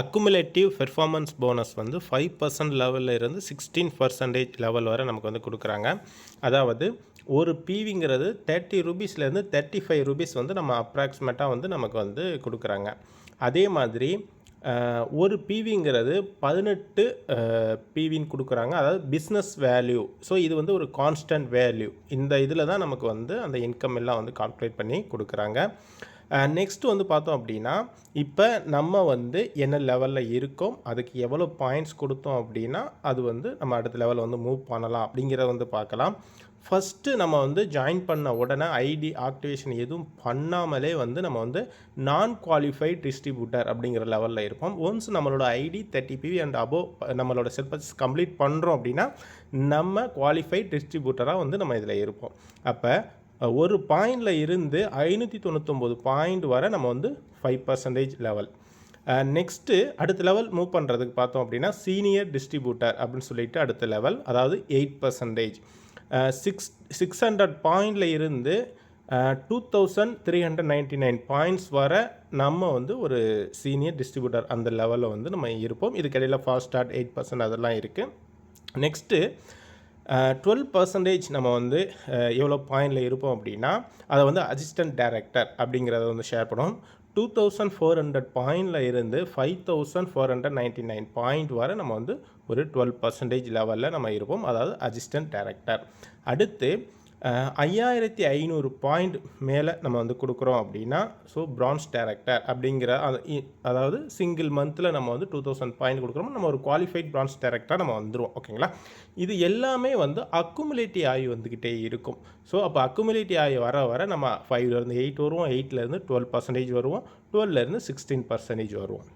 Accumulative performance bonus வந்து five percent லெவலில் இருந்து சிக்ஸ்டீன் பர்சன்டேஜ் லெவல் வரை நமக்கு வந்து கொடுக்குறாங்க. அதாவது ஒரு பிவிங்கிறது தேர்ட்டி ருபீஸ்லேருந்து தேர்ட்டி ஃபைவ் ருபீஸ் வந்து நம்ம அப்ராக்சிமேட்டாக வந்து நமக்கு வந்து கொடுக்குறாங்க. அதே மாதிரி ஒரு பிவிங்கிறது பதினெட்டு பிவின்னு கொடுக்குறாங்க. அதாவது பிஸ்னஸ் வேல்யூ ஸோ இது வந்து ஒரு கான்ஸ்டன்ட் வேல்யூ இந்த இதில் தான் நமக்கு வந்து அந்த இன்கம் எல்லாம் வந்து கால்குலேட் பண்ணி கொடுக்குறாங்க. நெக்ஸ்ட்டு வந்து பார்த்தோம் அப்படின்னா இப்போ நம்ம வந்து என்ன லெவலில் இருக்கோம் அதுக்கு எவ்வளோ பாயிண்ட்ஸ் கொடுத்தோம் அப்படின்னா அது வந்து நம்ம அடுத்த லெவலில் வந்து மூவ் பண்ணலாம் அப்படிங்கிறத வந்து பார்க்கலாம். ஃபஸ்ட்டு நம்ம வந்து ஜாயின் பண்ண உடனே ஐடி ஆக்டிவேஷன் எதுவும் பண்ணாமலே வந்து நம்ம வந்து நான் குவாலிஃபைட் டிஸ்ட்ரிபியூட்டர் அப்படிங்கிற லெவலில் இருப்போம். ஒன்ஸ் நம்மளோட ID thirty PV and above நம்மளோட சிலபஸ் கம்ப்ளீட் பண்ணுறோம் அப்படின்னா நம்ம குவாலிஃபைட் டிஸ்ட்ரிபியூட்டராக வந்து நம்ம இதில் இருப்போம். அப்போ ஒரு பாயிண்டில் இருந்து ஐநூற்றி தொண்ணூத்தொம்பது பாயிண்ட் வரை நம்ம வந்து ஃபைவ் பர்சன்டேஜ் லெவல் நெக்ஸ்ட்டு அடுத்த லெவல் மூவ் பண்ணுறதுக்கு பார்த்தோம் அப்படின்னா சீனியர் டிஸ்ட்ரிபியூட்டர் அப்படின்னு சொல்லிட்டு அடுத்த லெவல் அதாவது eight percentage six six hundred பாயிண்டில் இருந்து two thousand three hundred ninety nine points வர நம்ம வந்து ஒரு சீனியர் டிஸ்ட்ரிபியூட்டர் அந்த லெவலில் வந்து நம்ம இருப்போம். இதுக்கிடையில் ஃபாஸ்ட் ஸ்டார்ட் எயிட் பர்சன்ட் அதெல்லாம் இருக்குது நெக்ஸ்ட்டு டுவெல் பர்சன்டேஜ் நம்ம வந்து எவ்வளோ பாயிண்டில் இருப்போம் அப்படின்னா அதை வந்து அசிஸ்டன்ட் டைரக்டர் அப்படிங்கிறத வந்து ஷேர் பண்ணுவோம். டூ தௌசண்ட் ஃபோர் ஹண்ட்ரட் பாயிண்டில் இருந்து five thousand four hundred ninety nine point வரை நம்ம வந்து ஒரு டுவெல் பர்சன்டேஜ் லெவலில் நம்ம இருப்போம். அதாவது அசிஸ்டன்ட் டேரக்டர் அடுத்து ஐயாயிரத்தி ஐநூறு பாயிண்ட் மேலே நம்ம வந்து கொடுக்குறோம் அப்படின்னா ஸோ பிரான்ஸ் டேரக்டர் அப்படிங்கிற இ- அதாவது சிங்கிள் மந்தில் நம்ம வந்து டூ தௌசண்ட் பாயிண்ட் கொடுக்குறோம். நம்ம ஒரு குவாலிஃபைட் பிரான்ஸ் டேரக்டராக நம்ம வந்துடுவோம் ஓகேங்களா இது எல்லாமே வந்து அக்குமுலேட்டி ஆகி வந்துக்கிட்டே இருக்கும். ஸோ அப்போ அக்குமுலேட்டி ஆகி வர வர நம்ம ஃபைவ்லேருந்து எயிட் வருவோம். எயிட்லேருந்து டுவெல் பர்சன்டேஜ் வருவோம். டுவெல்லேருந்து சிக்ஸ்டீன் பர்சன்டேஜ் வருவோம்.